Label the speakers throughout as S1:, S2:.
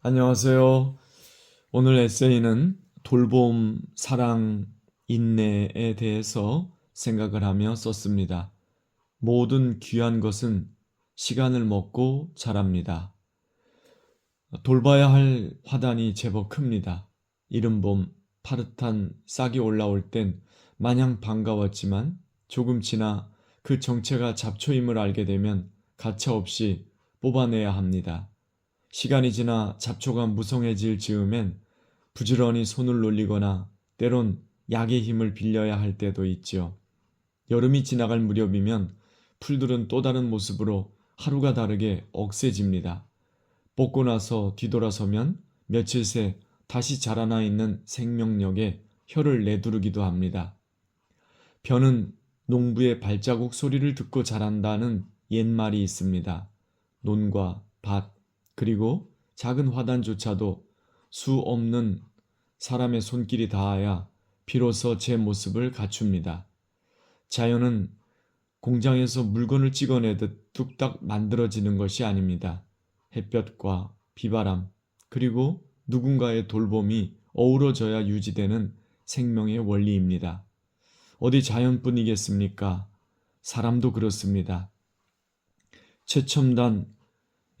S1: 안녕하세요. 오늘 에세이는 돌봄, 사랑, 인내에 대해서 생각을 하며 썼습니다. 모든 귀한 것은 시간을 먹고 자랍니다. 돌봐야 할 화단이 제법 큽니다. 이른 봄 파릇한 싹이 올라올 땐 마냥 반가웠지만 조금 지나 그 정체가 잡초임을 알게 되면 가차없이 뽑아내야 합니다. 시간이 지나 잡초가 무성해질 즈음엔 부지런히 손을 놀리거나 때론 약의 힘을 빌려야 할 때도 있지요. 여름이 지나갈 무렵이면 풀들은 또 다른 모습으로 하루가 다르게 억세집니다. 뽑고 나서 뒤돌아서면 며칠 새 다시 자라나 있는 생명력에 혀를 내두르기도 합니다. 벼는 농부의 발자국 소리를 듣고 자란다는 옛말이 있습니다. 논과 밭, 그리고 작은 화단조차도 수 없는 사람의 손길이 닿아야 비로소 제 모습을 갖춥니다. 자연은 공장에서 물건을 찍어내듯 뚝딱 만들어지는 것이 아닙니다. 햇볕과 비바람, 그리고 누군가의 돌봄이 어우러져야 유지되는 생명의 원리입니다. 어디 자연뿐이겠습니까? 사람도 그렇습니다. 최첨단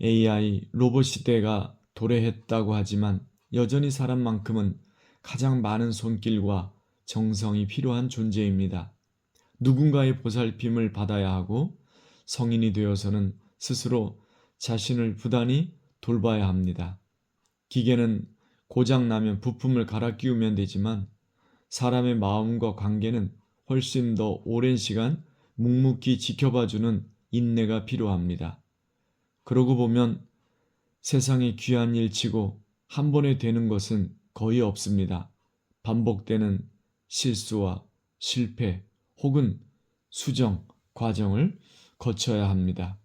S1: AI 로봇 시대가 도래했다고 하지만 여전히 사람만큼은 가장 많은 손길과 정성이 필요한 존재입니다. 누군가의 보살핌을 받아야 하고 성인이 되어서는 스스로 자신을 부단히 돌봐야 합니다. 기계는 고장나면 부품을 갈아 끼우면 되지만 사람의 마음과 관계는 훨씬 더 오랜 시간 묵묵히 지켜봐주는 인내가 필요합니다. 그러고 보면 세상에 귀한 일치고 한 번에 되는 것은 거의 없습니다. 반복되는 실수와 실패 혹은 수정 과정을 거쳐야 합니다.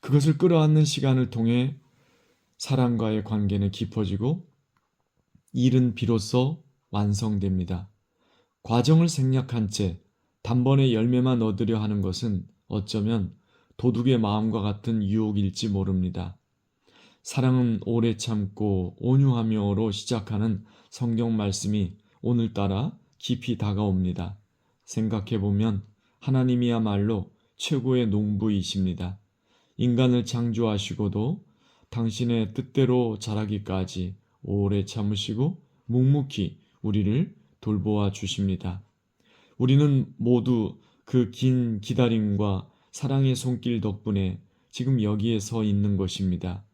S1: 그것을 끌어안는 시간을 통해 사람과의 관계는 깊어지고 일은 비로소 완성됩니다. 과정을 생략한 채 단번에 열매만 얻으려 하는 것은 어쩌면 도둑의 마음과 같은 유혹일지 모릅니다. 사랑은 오래 참고 온유하며로 시작하는 성경 말씀이 오늘따라 깊이 다가옵니다. 생각해보면 하나님이야말로 최고의 농부이십니다. 인간을 창조하시고도 당신의 뜻대로 자라기까지 오래 참으시고 묵묵히 우리를 돌보아 주십니다. 우리는 모두 그 긴 기다림과 사랑의 손길 덕분에 지금 여기에 서 있는 것입니다.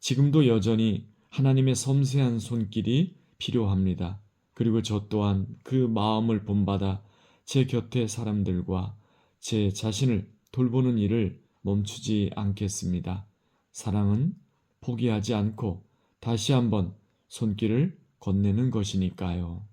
S1: 지금도 여전히 하나님의 섬세한 손길이 필요합니다. 그리고 저 또한 그 마음을 본받아 제 곁의 사람들과 제 자신을 돌보는 일을 멈추지 않겠습니다. 사랑은 포기하지 않고 다시 한번 손길을 건네는 것이니까요.